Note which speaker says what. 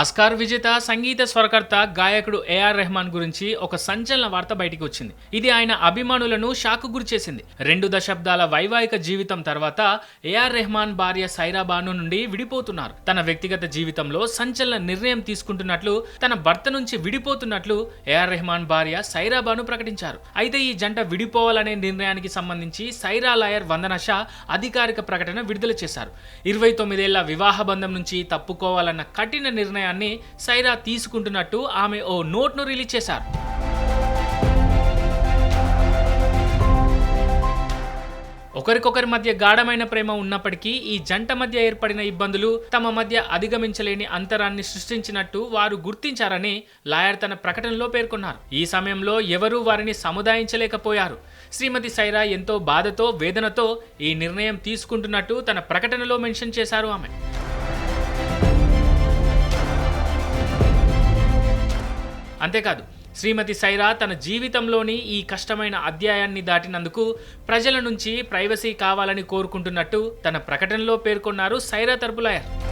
Speaker 1: Oscar విజేత సంగీత స్వరకర్త గాయకుడు AR Rahman గురించి ఒక సంచలన వార్త బయటికి వచ్చింది. ఇది ఆయన అభిమానులను షాకు గురిచేసింది రెండు దశాబ్దాల వైవాహిక జీవితం తర్వాత ఏఆర్ రెహమాన్ భార్య సైరాబాను నుండి విడిపోతున్నారు. తన వ్యక్తిగత జీవితంలో సంచలన నిర్ణయం తీసుకుంటున్నట్లు తన భర్త నుంచి విడిపోతున్నట్లు ఏఆర్ రెహమాన్ భార్య సైరాబాను ప్రకటించారు. అయితే ఈ జంట విడిపోవాలనే నిర్ణయానికి సంబంధించి సైరా లాయర్ వందన షా అధికారిక ప్రకటన విడుదల చేశారు. ఇరవై తొమ్మిదేళ్ళ వివాహ బంధం నుంచి తప్పుకోవాలన్న కఠిన నిర్ణయం నిర్ణయాన్ని సైరా తీసుకుంటున్నట్టు ఆమె ఓ నోట్ను రిలీజ్ చేశారు. ఒకరికొకరి మధ్య గాఢమైన ప్రేమ ఉన్నప్పటికీ ఈ జంట మధ్య ఏర్పడిన ఇబ్బందులు తమ మధ్య అధిగమించలేని అంతరాన్ని సృష్టించినట్టు వారు గుర్తించారని లాయర్ తన ప్రకటనలో పేర్కొన్నారు. ఈ సమయంలో ఎవరూ వారిని సముదాయించలేకపోయారు. శ్రీమతి సైరా ఎంతో బాధతో వేదనతో ఈ నిర్ణయం తీసుకుంటున్నట్టు తన ప్రకటనలో మెన్షన్ చేశారు ఆమె. అంతేకాదు శ్రీమతి సైరా తన జీవితంలోని ఈ కష్టమైన అధ్యాయాన్ని దాటినందుకు ప్రజల నుంచి ప్రైవసీ కావాలని కోరుకుంటున్నట్టు తన ప్రకటనలో పేర్కొన్నారు సైరా తరపు లాయర్